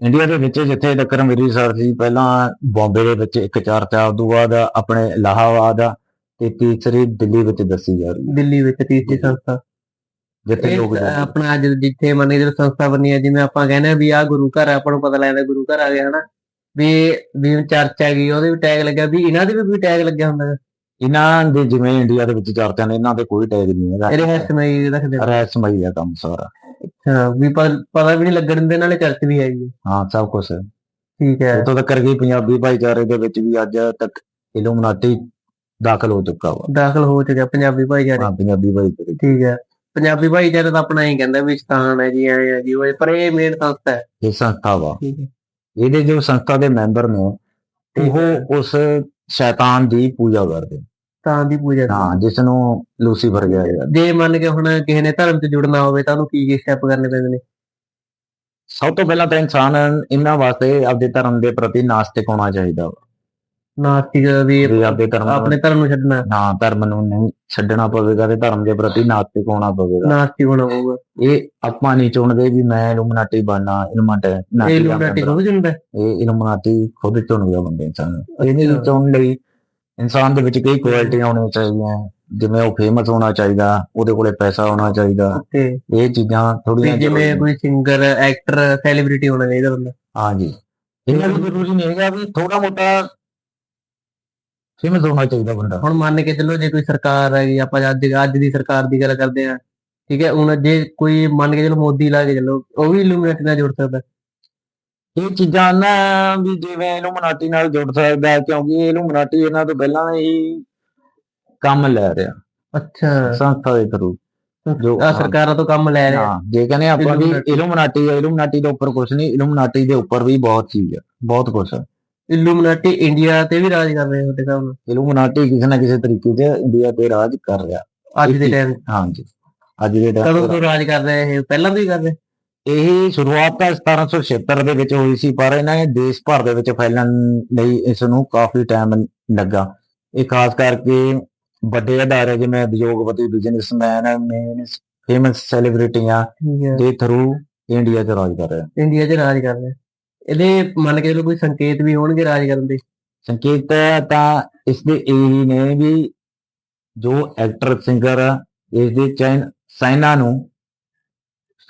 Speaker 1: ਇੰਡੀਆ ਦੇ ਵਿੱਚ ਜਿੱਥੇ ਤੱਕ ਮੇਰੀ ਰਿਸਰਚ ਸੀ ਪਹਿਲਾਂ ਬੰਬੇ ਦੇ ਵਿੱਚ ਇੱਕ ਚਰਚਾ ਉਸ ਤੋਂ ਬਾਅਦ ਆਪਣੇ ਇਲਾਹਾਬਾਦ ਤੇ ਤੀਸਰੀ ਦਿੱਲੀ ਵਿੱਚ ਦੱਸੀ ਜਾ ਰਹੀ ਹੈ।
Speaker 2: ਦਿੱਲੀ ਵਿੱਚ ਤੀਸਰੀ ਸੰਸਥਾ।
Speaker 1: ਜਿੱਥੇ
Speaker 2: ਇਹ
Speaker 1: ਲੋਕ ਜਾਂਦੇ।
Speaker 2: ਆਪਣਾ ਅੱਜ ਜਿੱਥੇ ਮੰਨੇ ਜਦੋਂ ਸੰਸਥਾ ਬਣੀ ਹੈ ਜਿਵੇਂ ਆਪਾਂ ਕਹਿੰਦੇ ਆ ਵੀ ਆ ਗੁਰੂ ਘਰ ਆ ਆਪਾਂ ਨੂੰ ਪਤਾ ਲੱਗਦਾ ਗੁਰੂ ਘਰ ਆ ਗਿਆ ਹਨਾ। ਵੀ ਵੀ ਚਰਚ ਹੈਗੀ ਉਹਦੇ ਵੀ ਟੈਗ ਲੱਗਿਆ ਵੀ ਇਹਨਾਂ ਦੇ ਵੀ ਕੋਈ ਟੈਗ ਲੱਗਿਆ ਹੁੰਦਾ ਹੈ
Speaker 1: ਇਹਨਾਂ ਦੇ ਜਿਵੇਂ ਇੰਡੀਆ ਦੇ ਵਿੱਚ ਚਰਚਾ ਨੇ ਇਹਨਾਂ ਦੇ ਕੋਈ ਟੈਗ ਨਹੀਂ ਹੈਗਾ।
Speaker 2: ਇਹਦੇ ਹਸਮਈ ਰੱਖਦੇ ਨੇ।
Speaker 1: ਰਹੱਸਮਈ ਹੈ ਕੰਮ ਸਾਰਾ।
Speaker 2: ਅੱਛਾ ਵੀ ਪ- ਪਤਾ ਵੀ ਨਹੀਂ ਲੱਗਣ ਦਿੰਦੇ ਨਾਲੇ ਚਰਚ ਵੀ ਹੈਗੀ ਹੈ।
Speaker 1: ਹਾਂ ਸਭ ਕੁਝ
Speaker 2: ਠੀਕ ਹੈ।
Speaker 1: ਉਤੋਂ ਤੱਕ ਕਿ ਪੰਜਾਬੀ ਭਾਈਚਾਰੇ ਦੇ ਵਿੱਚ ਵੀ ਅੱਜ ਤੱਕ ਇਲੂਮਨਾਟੀ ਦਾਖਲ ਹੋ ਚੁੱਕਾ ਵਾ।
Speaker 2: ਦਾਖਲ ਹੋ ਚੁੱਕਿਆ ਪੰਜਾਬੀ ਭਾਈਚਾਰੇ।
Speaker 1: ਹਾਂ ਪੰਜਾਬੀ ਭਾਈਚਾਰੇ।
Speaker 2: ਠੀਕ ਹੈ। ਪੰਜਾਬੀ ਭਾਈਚਾਰੇ ਤਾਂ ਆਪਣਾ ਹੀ ਕਹਿੰਦਾ ਵੀ ਸਥਾਨ ਹੈ ਜੀ ਐ ਹੈ ਜੀ ਉਹ ਹੈ, ਪਰ ਇਹ ਮੇਨ ਸੰਸਥਾ ਹੈ।
Speaker 1: ਇਹ ਸੰਸਥਾ ਵਾ।
Speaker 2: ਠੀਕ ਹੈ।
Speaker 1: ਇਹਦੇ ਜੋ ਸੰਸਥਾ ਦੇ ਮੈਂਬਰ ਨੇ। ਉਹ ਉਸ ਸ਼ੈਤਾਨ ਦੀ ਪੂਜਾ ਕਰਦੇ। ਨੇ।
Speaker 2: ਤਾਂ ਦੀ ਪੂਜਾ
Speaker 1: ਹਾਂ ਜਿਸ ਨੂੰ ਲੂਸੀਫਰ ਕਿਹਾ ਜਾਂਦਾ
Speaker 2: ਜੇ ਮੰਨ ਕੇ ਹੁਣ ਕਿਸੇ ਨੇ ਧਰਮ 'ਚ ਜੁੜਨਾ ਹੋਵੇ ਤਾਂ ਉਹਨੂੰ ਕੀ ਕੀ ਸਟੈਪ ਕਰਨੇ ਪੈਂਦੇ ਨੇ?
Speaker 1: ਸਭ ਤੋਂ ਪਹਿਲਾਂ ਤਾਂ ਇਨਸਾਨ ਇਹਨਾਂ ਵਾਸਤੇ ਆਪਦੇ ਧਰਮ ਦੇ ਪ੍ਰਤੀ ਨਾਸਤਿਕ ਹੋਣਾ ਚਾਹੀਦਾ ਵਾ।
Speaker 2: ਨਾਸਤਿਕ ਵੀ
Speaker 1: ਆਪਦੇ ਧਰਮ
Speaker 2: ਆਪਣੇ ਧਰਮ ਨੂੰ ਛੱਡਣਾ।
Speaker 1: ਹਾਂ ਧਰਮ ਨੂੰ ਨਹੀਂ ਛੱਡਣਾ ਪਵੇਗਾ ਤੇ ਧਰਮ ਦੇ ਪ੍ਰਤੀ ਨਾਸਤਿਕ ਹੋਣਾ ਪਵੇਗਾ।
Speaker 2: ਨਾਸਤਿਕ ਹੋਣਾ ਪਊਗਾ
Speaker 1: ਇਹ ਆਪਾਂ ਨਹੀਂ ਚੁਣਦੇ ਵੀ ਮੈਂ ਇਲੂਮਨਾਟੀ ਬਣਨਾ ਇਲੂਮਨਾਟੀ
Speaker 2: ਇਹ ਇਲੂਮਨਾਟੀ ਖੁਦ ਚੁਣਦਾ?
Speaker 1: ਇਹ ਇਲੂਮਨਾਟੀ ਖੁਦ ਚੁਣਦਾ ਬੰਦੇ ਇਨਸਾਨ ਇਹਨੇ। ਚੁਣਨ ਲਈ ਇਨਸਾਨ ਦੇ ਵਿੱਚ ਕਈ ਕੁਆਲਿਟੀਆਂ ਹੋਣੀਆਂ ਚਾਹੀਦੀਆਂ ਜਿਵੇਂ ਉਹ ਫੇਮਸ ਹੋਣਾ ਚਾਹੀਦਾ ਉਹਦੇ ਕੋਲੇ ਪੈਸਾ ਹੋਣਾ ਚਾਹੀਦਾ। ਇਹ ਚੀਜ਼ਾਂ ਥੋੜੀਆਂ
Speaker 2: ਜਿਵੇਂ ਕੋਈ ਸਿੰਗਰ ਐਕਟਰ ਸੈਲੀਬ੍ਰਿਟੀ ਹੋਣਾ ਚਾਹੀਦਾ ਬੰਦਾ।
Speaker 1: ਹਾਂਜੀ। ਇਹਨਾਂ ਵੀ ਜ਼ਰੂਰੀ ਨਹੀਂ ਹੈਗਾ ਵੀ ਥੋੜਾ ਮੋਟਾ ਫੇਮਸ ਹੋਣਾ ਚਾਹੀਦਾ ਬੰਦਾ।
Speaker 2: ਹੁਣ ਮੰਨ ਕੇ ਚੱਲੋ ਜੇ ਕੋਈ ਸਰਕਾਰ ਹੈਗੀ ਆਪਾਂ ਅੱਜ ਅੱਜ ਦੀ ਸਰਕਾਰ ਦੀ ਗੱਲ ਕਰਦੇ ਆ ਠੀਕ ਹੈ ਹੁਣ ਜੇ ਕੋਈ ਮੰਨ ਕੇ ਚੱਲੋ ਮੋਦੀ ਲਾ ਕੇ ਚੱਲੋ ਉਹ ਵੀ ਇਲੂਮੀਨੇਟੀ ਨਾਲ ਜੁੜ ਸਕਦਾ।
Speaker 1: ਇਹ ਚੀਜ਼ਾਂ ਨਾ ਵੀ ਜਿਵੇਂ ਇਲੂਮਨਾਟੀ ਨਾਲ ਜੁੜ ਸਕਦਾ ਕਿਉਂਕਿ ਇਲੂਮਨਾਟੀ ਇਹਨਾਂ ਤੋਂ ਪਹਿਲਾਂ ਹੀ ਕੰਮ ਲੈ ਰਿਹਾ।
Speaker 2: ਅੱਛਾ।
Speaker 1: ਸੰਸਥਾ ਦੇ ਥਰੂ ਜੋ
Speaker 2: ਆ ਸਰਕਾਰਾਂ ਤੋਂ ਕੰਮ ਲੈ ਰਿਹਾ।
Speaker 1: ਜੇ ਕਹਿੰਦੇ ਆਪਾਂ ਵੀ। ਇਲੂਮਨਾਟੀ। ਹੈ ਇਲੂਮਨਾਟੀ ਦੇ ਉੱਪਰ ਕੁਝ ਨਹੀਂ ਇਲੂਮਨਾਟੀ ਦੇ ਉੱਪਰ ਵੀ ਬਹੁਤ ਚੀਜ਼ ਹੈ ਬਹੁਤ ਕੁਝ ਹੈ।
Speaker 2: ਇਲੂਮੀਨੇਟੀ ਇੰਡੀਆ ਤੇ ਵੀ ਰਾਜ ਕਰ ਰਹੇ ਹਿਸਾਬ ਨਾਲ?
Speaker 1: ਇਲੂਮਨਾਟੀ ਕਿਸੇ ਨਾ ਕਿਸੇ ਤਰੀਕੇ 'ਚ ਇੰਡੀਆ ਤੇ ਰਾਜ ਕਰ ਰਿਹਾ।
Speaker 2: ਅੱਜ ਦੇ ਟਾਈਮ
Speaker 1: ਹਾਂਜੀ। ਅੱਜ ਦੇ
Speaker 2: ਕਦੋਂ
Speaker 1: ਟਾਈਮ
Speaker 2: ਤੋਂ ਰਾਜ ਕਰ ਰਹੇ ਇਹ? ਪਹਿਲਾਂ ਤੋਂ ਹੀ ਕਰ ਰਹੇ?
Speaker 1: ਇਹ ਸ਼ੁਰੂਆਤ ਤਾਂ 1776 ਦੇ ਵਿੱਚ ਹੋਈ ਸੀ ਪਰ ਇਹਨਾਂ ਨੇ ਦੇਸ਼ ਭਰ ਦੇ ਵਿੱਚ ਫੈਲਣ ਲਈ ਇਸ ਨੂੰ ਕਾਫੀ ਟਾਈਮ ਲੱਗਾ। ਇਹ ਖਾਸ ਕਰਕੇ ਵੱਡੇ ਅਦਾਰੇ ਜਿਵੇਂ ਉਦਯੋਗਪਤੀ ਬਿਜ਼ਨਸਮੈਨ ਮੇਨ ਫੇਮਸ ਸੈਲੀਬ੍ਰਿਟੀਆਂ
Speaker 2: ਹੈ।
Speaker 1: ਦੇ ਥਰੂ ਇੰਡੀਆ 'ਚ ਰਾਜ ਕਰ ਰਿਹਾ
Speaker 2: ਇੰਡੀਆ 'ਚ ਰਾਜ ਕਰ ਰਹੇ ਇਹਦੇ ਮੰਨ ਕੇ ਚਲੋ ਕੋਈ ਸੰਕੇਤ ਵੀ ਹੋਣਗੇ ਰਾਜ ਕਰਨ ਦੇ।
Speaker 1: ਸੰਕੇਤ ਤਾਂ ਇਸ ਦੇ ਇਹੀ ਨੇ ਵੀ ਜੋ ਐਕਟਰ ਸਿੰਗਰ ਇਸ ਦੇ ਚੈਨ ਸਾਈਨਾ ਨੂੰ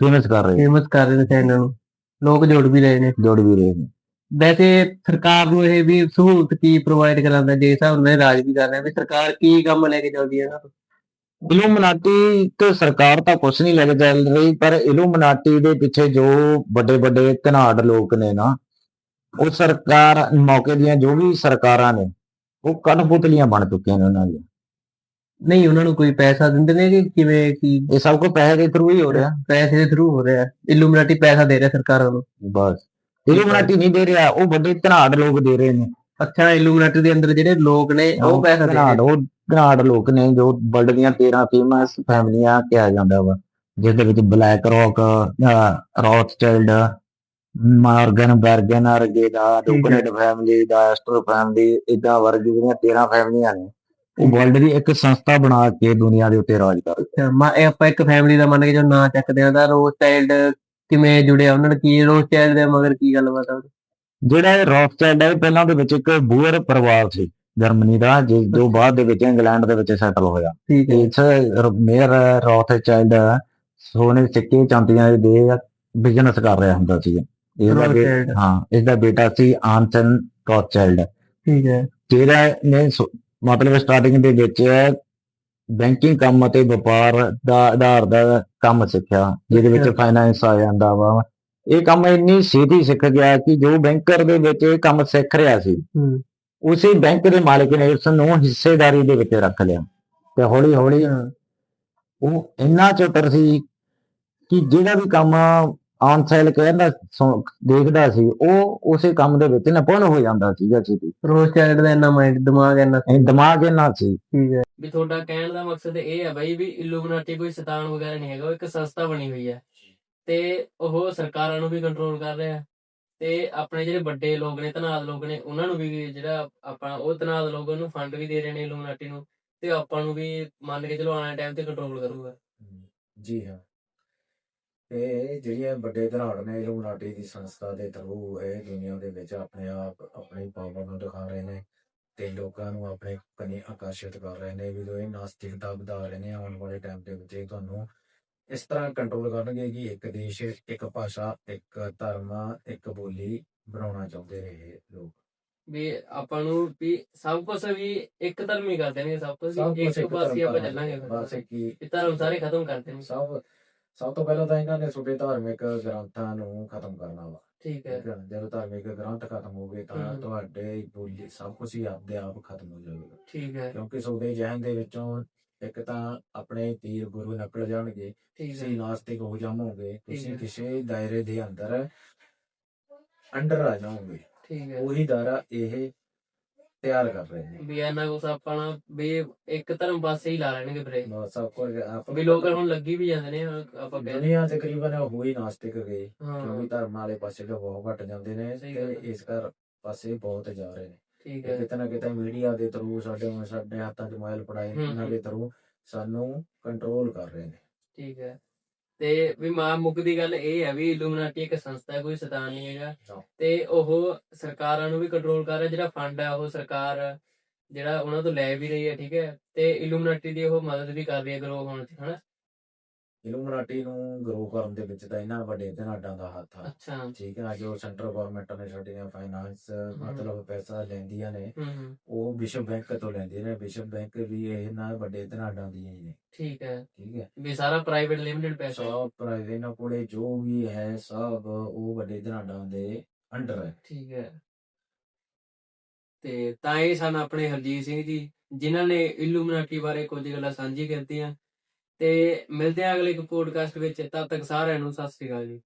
Speaker 1: ਫੇਮਸ ਕਰ ਰਹੇ
Speaker 2: ਫੇਮਸ ਕਰ ਰਹੇ ਨੇ ਚੈਨਲ ਨੂੰ। ਲੋਕ ਜੁੜ ਵੀ ਰਹੇ ਨੇ।
Speaker 1: ਜੋੜ ਵੀ ਰਹੇ ਨੇ।
Speaker 2: ਵੈਸੇ ਸਰਕਾਰ ਨੂੰ ਇਹ ਵੀ ਸਹੂਲਤ ਕੀ ਪ੍ਰੋਵਾਈਡ ਕਰਾਉਂਦਾ ਜੇ ਹਿਸਾਬ ਨਾਲ ਰਾਜ ਵੀ ਕਰ ਰਿਹਾ ਵੀ ਸਰਕਾਰ ਕੀ ਕੰਮ ਲੈ ਕੇ ਚੱਲਦੀ ਹੈ ਇਹਨਾਂ ਤੋਂ?
Speaker 1: ਇਲੂਮਨਾਟੀ ਤੇ ਸਰਕਾਰ ਤਾਂ ਕੁਛ ਨਹੀਂ ਲੈ ਕੇ ਚੱਲ ਰਹੀ ਪਰ ਇਲੂਮਨਾਟੀ ਦੇ ਪਿੱਛੇ ਜੋ ਵੱਡੇ ਵੱਡੇ ਧਨਾੜ ਲੋਕ ਨੇ ਨਾ ਉਹ ਸਰਕਾਰ ਮੌਕੇ ਦੀਆਂ ਜੋ ਵੀ ਸਰਕਾਰਾਂ ਨੇ ਉਹ ਕਠਪੁਤਲੀਆਂ ਬਣ ਚੁੱਕੀਆਂ ਨੇ ਉਹਨਾਂ ਦੀਆਂ।
Speaker 2: ਨਹੀਂ ਉਹਨਾਂ ਨੂੰ ਕੋਈ ਪੈਸਾ ਦਿੰਦੇ ਨੇ ਕਿ ਕਿਵੇਂ ਕੀ?
Speaker 1: ਇਹ ਸਭ ਕੁਝ ਪੈਸੇ ਦੇ ਥਰੂ ਹੀ ਹੋ ਰਿਹਾ।
Speaker 2: ਪੈਸੇ ਦੇ ਥਰੂ ਹੋ ਰਿਹਾ। ਇਲੂਮੀਨਾਟੀ ਪੈਸਾ ਦੇ ਰਿਹਾ ਸਰਕਾਰਾਂ ਨੂੰ।
Speaker 1: ਬਸ। ਇਲੂਮਨਾਟੀ ਨਹੀਂ ਦੇ ਰਿਹਾ ਉਹ ਵੱਡੇ ਧਨਾੜ ਲੋਕ ਦੇ ਰਹੇ ਨੇ।
Speaker 2: ਅੱਛਾ ਇਲੂਮੀਨਾਟੀ ਦੇ ਅੰਦਰ ਜਿਹੜੇ ਲੋਕ ਨੇ ਉਹ ਪੈਸਾ ਦੇ ਰਹੇ
Speaker 1: ਧਨਾੜ ਧਨਾੜ ਲੋਕ ਨੇ ਜੋ ਵਰਲਡ ਦੀਆਂ 13 ਫੇਮਸ ਫੈਮਲੀਆਂ ਕਿਹਾ ਜਾਂਦਾ ਵਾ ਜਿਸ ਦੇ ਵਿੱਚ ਬਲੈਕ ਰੌਕ ਰੌਥਚਾਈਲਡ ਮਾਰਗਨ ਬਰਗਨ ਵਰਗੇ ਦਾ ਡੋਕਨੇਟ ਫੈਮਿਲੀ ਦਾ ਐਸਟਰ ਫੈਮਿਲੀ ਇਦਾਂ ਵਰਗੀ ਜਿਹੜੀਆਂ 13 ਫੈਮਲੀਆਂ ਨੇ ਉਹ ਵਰਲਡ ਦੀ ਇੱਕ ਸੰਸਥਾ ਬਣਾ ਕੇ ਦੁਨੀਆ ਦੇ ਉੱਤੇ ਰਾਜ ਕਰ
Speaker 2: ਅੱਛਾ ਮਾ ਆਪਾਂ ਇੱਕ ਫੈਮਿਲੀ ਦਾ ਮੰਨ ਕੇ ਜੋ ਨਾਂ ਚੱਕਦੇ ਆ ਤਾਂ ਰੋਜ਼ ਚਾਈਲਡ ਕਿਵੇਂ ਜੁੜਿਆ? ਉਹਨਾਂ ਨਾਲ ਕੀ ਰੋਜ਼ ਚਾਈਲਡ ਦੇ ਮਗਰ ਕੀ ਗੱਲਬਾਤ ਆ
Speaker 1: ਜਿਹੜਾ ਰੌਥਚਾਈਲਡ ਹੈ ਪਹਿਲਾਂ ਦੇ ਵਿੱਚ ਇੱਕ ਬੂਅਰ ਪਰਿਵਾਰ ਸੀ। ਜਰਮਨੀ ਦਾ ਜਿਸ ਜੋ ਬਾਅਦ ਦੇ ਵਿੱਚ ਇੰਗਲੈਂਡ ਦੇ ਵਿੱਚ ਸੈਟਲ ਹੋਇਆ।
Speaker 2: ਠੀਕ ਹੈ।
Speaker 1: ਇਸ ਮੇਅਰ ਰੌਥਚਾਈਲਡ ਸੋਨੇ ਸਿੱਕੇ ਚਾਂਦੀਆਂ ਦੇ ਬਿਜ਼ਨਸ ਕਰ ਰਿਹਾ ਹੁੰਦਾ ਸੀ। ਇਹਦਾ ਹਾਂ ਇਸਦਾ ਬੇਟਾ ਸੀ ਆਨਸਨ ਰੌਥਚਾਈਲਡ।
Speaker 2: ਠੀਕ ਹੈ।
Speaker 1: ਜਿਹੜਾ ਨੇ ਮਤਲਬ ਸਟਾਰਟਿੰਗ ਦੇ ਵਿੱਚ ਬੈਂਕਿੰਗ ਕੰਮ ਅਤੇ ਵਪਾਰ ਦਾ ਆਧਾਰ ਦਾ ਕੰਮ ਸਿੱਖਿਆ ਜਿਹਦੇ ਵਿੱਚ। ਫਾਈਨੈਂਸ ਆ ਜਾਂਦਾ ਵਾ। ਇਹ ਕੰਮ ਇੰਨੀ ਛੇਤੀ ਸਿੱਖ ਗਿਆ ਕਿ ਜੋ ਬੈਂਕਰ ਦੇ ਵਿੱਚ ਇਹ ਕੰਮ ਸਿੱਖ ਰਿਹਾ ਸੀ ਉਸੇ ਬੈਂਕ ਦੇ ਮਾਲਕ ਨੇ ਉਸ ਨੂੰ ਹਿੱਸੇਦਾਰੀ ਦੇ ਵਿੱਚ ਰੱਖ ਲਿਆ ਤੇ ਹੌਲੀ ਹੌਲੀ ਉਹ ਇੰਨਾ ਚਤਰ ਸੀ ਕਿ ਜਿਹੜਾ ਵੀ ਕੰਮ ਆਨ ਸੇਲ ਕਹਿੰਦਾ ਦੇਖਦਾ ਸੀ ਉਹ ਉਸੇ ਕੰਮ ਦੇ ਵਿੱਚ ਨਿਪੁੰਨ ਹੋ ਜਾਂਦਾ ਸੀਗਾ ਛੇਤੀ
Speaker 2: ਰੋਜ਼ ਚਾਈਲਡ ਦਾ ਇੰਨਾ ਮਾਈਂਡ ਦਿਮਾਗ ਇੰਨਾ
Speaker 1: ਦਿਮਾਗ ਇਹਨਾਂ ਸੀ।
Speaker 2: ਠੀਕ ਹੈ।
Speaker 3: ਵੀ ਤੁਹਾਡਾ ਕਹਿਣ ਦਾ ਮਕਸਦ ਇਹ ਹੈ ਬਾਈ ਵੀ ਇਲੂਮੀਨਾਟੀ ਕੋਈ ਸ਼ੈਤਾਨ ਵਗੈਰਾ ਨਹੀਂ ਹੈਗਾ ਉਹ ਇੱਕ ਸੰਸਥਾ ਬਣੀ ਹੋਈ ਹੈ। ਤੇ ਉਹ ਸਰਕਾਰਾਂ ਨੂੰ ਵੀ ਕੰਟਰੋਲ ਕਰ ਰਿਹਾ। ਤੇ ਆਪਣੇ ਜਿਹੜੇ ਵੱਡੇ ਲੋਕ ਨੇ, ਧਨਾਦ ਲੋਕ ਨੇ, ਉਹਨਾਂ ਨੂੰ ਵੀ ਜਿਹੜਾ ਆਪਾਂ, ਉਹ ਧਨਾਦ ਲੋਕ ਉਹਨੂੰ ਫੰਡ ਵੀ ਦੇ ਰਹੇ ਨੇ ਇਲੂਮੀਨਾਟੀ ਨੂੰ ਤੇ ਆਪਾਂ ਨੂੰ ਵੀ ਮੰਨ ਕੇ ਚਲੋ ਆਉਣ ਵਾਲੇ ਟਾਈਮ ਤੇ ਕੰਟਰੋਲ ਕਰੂਗਾ।
Speaker 4: ਜੀ ਹਾਂ। ਇਹ ਜਿਹੜੀਆਂ ਵੱਡੇ ਧਨਾੜ ਨੇ ਇਲੂਮਨਾਟੀ ਦੀ ਸੰਸਥਾ ਦੇ ਥਰੂ ਇਹ ਦੁਨੀਆ ਦੇ ਵਿੱਚ ਆਪਣੇ ਆਪ ਆਪਣੀ ਪਾਵਰ ਨੂੰ ਦਿਖਾ ਰਹੇ ਨੇ ਤੇ ਲੋਕਾਂ ਨੂੰ ਆਪਣੇ ਕਨੀ ਆਕਰਸ਼ਿਤ ਕਰ ਰਹੇ ਨੇ, ਵੀ ਇਹ ਨਾਸਤਿਕਤਾ ਵਧਾ ਰਹੇ ਨੇ ਆਉਣ ਵਾਲੇ ਟਾਈਮ ਦੇ ਵਿੱਚ ਤੁਹਾਨੂੰ ਇਸ ਤਰ੍ਹਾਂ ਕੰਟਰੋਲ ਕਰਨਗੇ ਕਿ ਇੱਕ ਦੇਸ਼ ਇੱਕ ਭਾਸ਼ਾ ਇੱਕ ਧਰਮ ਇੱਕ ਬੋਲੀ ਬਣਾਉਣਾ ਚਾਹੁੰਦੇ ਇਹ ਲੋਕ।
Speaker 3: ਵੀ ਆਪਾਂ ਨੂੰ ਵੀ ਸਭ ਕੁਝ ਵੀ ਇੱਕ ਧਰਮ ਹੀ ਕਰ ਦੇਣਗੇ ਸਭ ਕੁਝ ਇੱਕ ਪਾਸੇ ਆਪਾਂ। ਚੱਲਾਂਗੇ
Speaker 4: ਬਸ ਕੀ
Speaker 3: ਧਰਮ ਸਾਰੇ ਖਤਮ ਕਰ ਦੇਣਗੇ।
Speaker 4: ਸਭ ਸਭ ਤੋਂ ਪਹਿਲਾਂ ਤਾਂ ਇਹਨਾਂ ਨੇ ਤੁਹਾਡੇ ਧਾਰਮਿਕ ਗ੍ਰੰਥਾਂ ਨੂੰ ਖਤਮ ਕਰਨਾ ਵਾ।
Speaker 3: ਠੀਕ ਹੈ।
Speaker 4: ਜਦੋਂ ਧਾਰਮਿਕ ਗ੍ਰੰਥ ਖਤਮ ਹੋ ਗਏ ਤਾਂ। ਤੁਹਾਡੇ ਬੋਲੀ ਸਭ ਕੁਝ ਹੀ ਆਪਦੇ ਆਪ ਖਤਮ ਹੋ ਜਾਵੇਗਾ।
Speaker 3: ਠੀਕ ਹੈ।
Speaker 4: ਕਿਉਂਕਿ ਤੁਹਾਡੇ ਜਹਨ ਦੇ ਵਿੱਚੋਂ ਇੱਕ ਤਾਂ ਆਪਣੇ ਤੀਰ ਗੁਰੂ ਨਿਕਲ ਜਾਣਗੇ
Speaker 3: ਹੈ
Speaker 4: ਤੁਸੀਂ ਨਾਸਤਿਕ ਹੋ ਜਾਵੋਗੇ ਤੁਸੀਂ
Speaker 3: ਹੈ।
Speaker 4: ਕਿਸੇ ਦਾਇਰੇ ਦੇ ਅੰਦਰ ਅੰਡਰ ਆ ਜਾਓਗੇ
Speaker 3: ਠੀਕ ਹੈ।
Speaker 4: ਉਹੀ ਦਾਇਰਾ ਇਹ ਤਿਆਰ ਕਰ ਰਹੇ ਨੇ।
Speaker 3: ਵੀ ਇਹਨਾਂ ਕੁਛ ਆਪਾਂ ਨਾ ਵੀ ਇੱਕ ਧਰਮ ਪਾਸੇ ਹੀ ਲਾ ਲੈਣਗੇ ਵੀਰੇ।
Speaker 4: ਬਸ ਸਭ ਕੁਝ ਆਪ
Speaker 3: ਵੀ ਲੋਕ ਹੁਣ ਲੱਗੀ ਵੀ ਜਾਂਦੇ ਨੇ ਆਪਾਂ
Speaker 4: ਦੁਨੀਆ ਤਕਰੀਬਨ ਹੋਈ ਨਾਸਤਿਕ ਗਏ
Speaker 3: ਹਾਂ।
Speaker 4: ਕਿਉਂਕਿ ਧਰਮ ਵਾਲੇ ਪਾਸੇ ਤਾਂ ਬਹੁਤ ਘਟ ਜਾਂਦੇ ਨੇ ਤੇ
Speaker 3: ਹੈ।
Speaker 4: ਇਸ ਕਰ ਪਾਸੇ ਬਹੁਤ ਜਾ ਰਹੇ ਨੇ।
Speaker 3: ਠੀਕ ਹੈ
Speaker 4: ਕਿਤੇ ਨਾ ਕਿਤੇ ਮੀਡੀਆ ਦੇ ਥਰੂ ਸਾਡੇ ਸਾਡੇ ਹੱਥਾਂ 'ਚ ਮੋਬਾਈਲ ਪੜਾਏ ਇਹਨਾਂ। ਦੇ ਥਰੂ ਸਾਨੂੰ ਕੰਟਰੋਲ ਕਰ ਰਹੇ ਨੇ।
Speaker 3: ਠੀਕ ਹੈ। ਤੇ ਵੀ ਮਾਂ ਮੁੱਕਦੀ ਗੱਲ ਇਹ ਹੈ ਵੀ ਇਲੂਮਨਾਟੀ ਇੱਕ ਸੰਸਥਾ ਹੈ ਕੋਈ ਸ਼ੈਤਾਨ ਨਹੀਂ ਹੈਗਾ। ਤੇ ਉਹ ਸਰਕਾਰਾਂ ਨੂੰ ਵੀ ਕੰਟਰੋਲ ਕਰ ਰਿਹਾ ਜਿਹੜਾ ਫੰਡ ਹੈ ਉਹ ਸਰਕਾਰ ਜਿਹੜਾ ਉਹਨਾਂ ਤੋਂ ਲੈ ਵੀ ਰਹੀ ਹੈ ਠੀਕ ਹੈ। ਤੇ ਇਲੂਮਨਾਟੀ ਦੀ ਉਹ ਮਦਦ ਵੀ ਕਰ ਰਹੀ ਹੈ ਗਰੋ ਹੋਣ ਚ ਹਨਾ?
Speaker 4: ਇਲੂਮਨਾਟੀ ਨੂੰ ਗਰੋ ਕਰਨ ਦੇ ਵਿੱਚ ਤਾਂ ਇਹਨਾਂ ਵੱਡੇ ਧਨਾਡਾਂ ਦਾ ਹੱਥ ਆ।
Speaker 3: ਅੱਛਾ।
Speaker 4: ਠੀਕ ਹੈ ਜੋ ਸੈਂਟਰ ਗਵਰਨਮੈਂਟ ਨੇ ਸਾਡੀਆਂ ਫਾਈਨਾਂਸ ਮਤਲਬ ਪੈਸਾ ਲੈਂਦੀਆਂ ਨੇ। ਉਹ ਵਿਸ਼ਵ ਬੈਂਕ ਤੋਂ ਲੈਂਦੇ ਨੇ। ਵਿਸ਼ਵ ਬੈਂਕ ਵੀ ਇਹਨਾਂ ਵੱਡੇ ਧਨਾਡਾਂ ਦੀਆਂ ਹੀ ਨੇ।
Speaker 3: ਠੀਕ ਹੈ।
Speaker 4: ਠੀਕ ਹੈ।
Speaker 3: ਵੀ ਸਾਰਾ ਪ੍ਰਾਈਵੇਟ ਲਿਮਿਟਡ ਪੈਸਾ।
Speaker 4: ਸਭ ਪ੍ਰਾਈਵੇਟ ਇਹਨਾਂ ਕੋਲੇ ਜੋ ਵੀ ਹੈ ਸਭ ਉਹ ਵੱਡੇ ਧਨਾਡਾਂ ਦੇ ਅੰਡਰ ਹੈ।
Speaker 3: ਠੀਕ ਹੈ। ਤੇ ਤਾਂ ਇਹ ਸਨ ਆਪਣੇ ਹਰਜੀਤ ਸਿੰਘ ਜੀ ਜਿਨ੍ਹਾਂ ਨੇ ਇਲੂਮਨਾਟੀ ਬਾਰੇ ਕੁਝ ਗੱਲਾਂ ਸਾਂਝੀ ਕੀਤੀਆਂ। ਤੇ ਮਿਲਦੇ ਆ ਅਗਲੇ ਇੱਕ ਪੋਡਕਾਸਟ ਵਿੱਚ, ਤਦ ਤੱਕ ਸਾਰਿਆਂ ਨੂੰ ਸਤਿ ਸ੍ਰੀ ਅਕਾਲ ਜੀ।